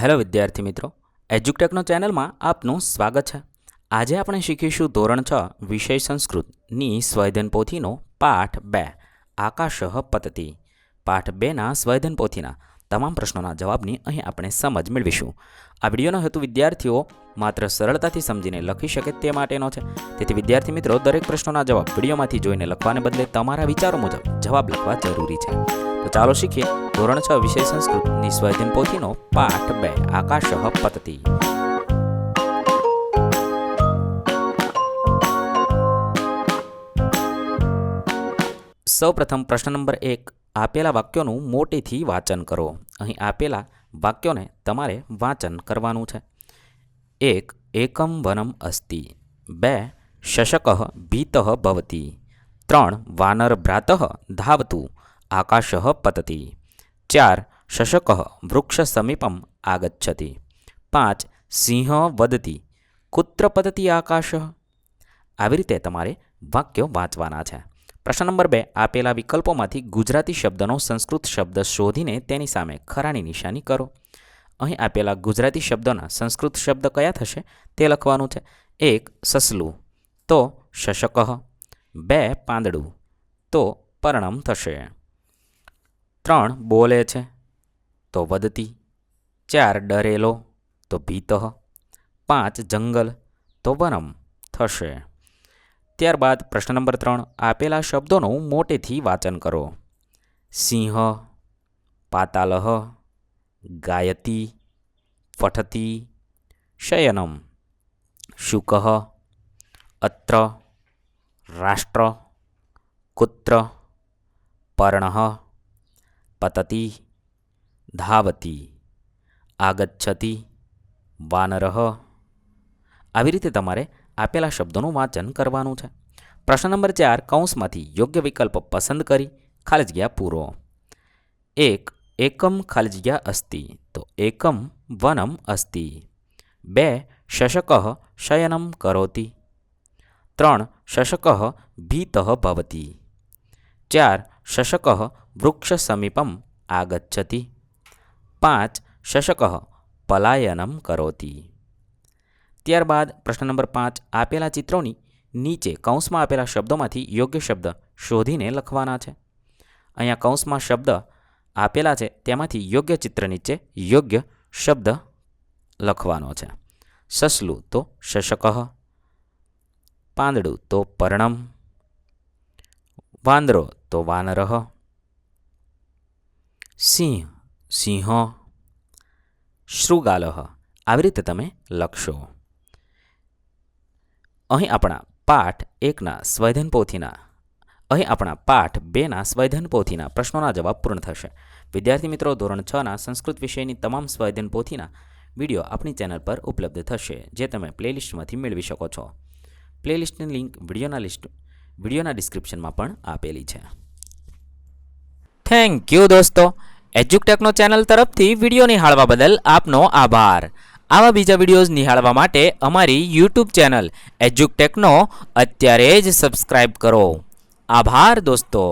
Hello વિદ્યાર્થી મિત્રો, એજ્યુકટેકનો ચેનલમાં આપનું સ્વાગત છે. આજે આપણે શીખીશું ધોરણ છ, વિષય સંસ્કૃતની સ્વયધન પોથીનો પાઠ બે, આકાશ પતતી પાઠ બેના સ્વયધન પોથીના તમામ પ્રશ્નોના જવાબની અહીં આપણે સમજ મેળવીશું. આ વિડીયોનો હેતુ વિદ્યાર્થીઓ માત્ર સરળતાથી સમજીને લખી શકે તે માટેનો છે. તેથી વિદ્યાર્થી મિત્રો, દરેક પ્રશ્નોના જવાબ વિડીયોમાંથી જોઈને લખવાને બદલે તમારા વિચારો મુજબ જવાબ લખવા જરૂરી છે. તો ચાલો શીખીએ. ધોરણ છ વિષય સંસ્કૃતની સ્વયધન પોથીનો પાઠ બે. આકાશ પતતી. સૌપ્રથમ પ્રશ્ન નંબર એક. આપેલા વાક્યોનું મોટેથી વાંચન કરો. અહીં આપેલા વાક્યોને તમારે વાંચન કરવાનું છે. એક, એકમ વનમ અસ્તિ. બે, શશક ભીત ભવતી. ત્રણ, વાનર ભ્રાત ધાવતું. આકાશ પતતી. ચાર શશક વૃક્ષ સમીપમ આગચ્છતિ. પાંચ સિંહ વદતી. કુત્ર પતતી આકાશ. આવી રીતે તમારે વાક્યો વાંચવાના છે. પ્રશ્ન નંબર બે, આપેલા વિકલ્પોમાંથી ગુજરાતી શબ્દનો સંસ્કૃત શબ્દ શોધીને તેની સામે ખરાની નિશાની કરો. અહીં આપેલા ગુજરાતી શબ્દોના સંસ્કૃત શબ્દ કયા થશે તે લખવાનું છે. એક, સસલું. તો શશક. બે, પાંદડું. તો પરણમ થશે. ત્રણ બોલે છે, તો વધતી. ચાર ડરેલો, તો ભીત. પાંચ જંગલ, તો વનમ થશે. ત્યારબાદ પ્રશ્ન નંબર ત્રણ, આપેલા શબ્દોનું મોટેથી વાંચન કરો. સિંહ પાતાલહ ગાયતી, પઠતી, શયનમ. શુક, અત્ર, રાષ્ટ્ર, કુત્ર, પર્ણ. પતતી ધાવતી આગચ્છતિ વાનર આવી રીતે તમારે આપેલા શબ્દોનું વાંચન કરવાનું છે. પ્રશ્ન નંબર ચાર, કૌંસમાંથી યોગ્ય વિકલ્પ પસંદ કરી, ખાલી જગ્યા પૂરો. એક, એકમ ખાલી જગ્યા અસ્તિ, તો એકમ વનમ અસ્તિ. બે, શશક શયનમ કરોતિ. ત્રણ, શશક ભીત ભવતી. ચાર શશક વૃક્ષ સમીપમ આગચ્છતિ પાંચ શશક પલાયનમ કરોતી ત્યારબાદ પ્રશ્ન નંબર પાંચ, આપેલા ચિત્રોની નીચે કૌંસમાં આપેલા શબ્દોમાંથી યોગ્ય શબ્દ શોધીને લખવાના છે. અહીંયા કૌંસમાં શબ્દ આપેલા છે, તેમાંથી યોગ્ય ચિત્ર નીચે યોગ્ય શબ્દ લખવાનો છે. સસલું તો શશક, પાંદડું તો પર્ણમ, વાંદરો તો વાનર સિંહ સિંહ શૃગાલ આવી રીતે તમે લખશો. અહીં આપણા પાઠ એકના સ્વૈધન પોથીના, અહીં આપણા પાઠ બેના સ્વૈધન પોથીના પ્રશ્નોના જવાબ પૂર્ણ થશે. વિદ્યાર્થી મિત્રો, ધોરણ છના સંસ્કૃત વિષયની તમામ સ્વૈધન પોથીના વીડિયો આપણી ચેનલ પર ઉપલબ્ધ થશે, જે તમે પ્લેલિસ્ટમાંથી મેળવી શકો છો. પ્લેલિસ્ટની લિંક વિડીયોના લિસ્ટ વિડીયોના ડિસ્ક્રિપ્શનમાં પણ આપેલી છે. થેન્ક યુ દોસ્તો. એજ્યુકટેકનો ચેનલ તરફથી વીડિયો નિહાળવા બદલ આપનો આભાર. આવા બીજા વિડીયોઝ નિહાળવા માટે અમારી યુટ્યુબ ચેનલ એજ્યુકટેકનો અત્યારે જ સબસ્ક્રાઈબ કરો. આભાર દોસ્તો.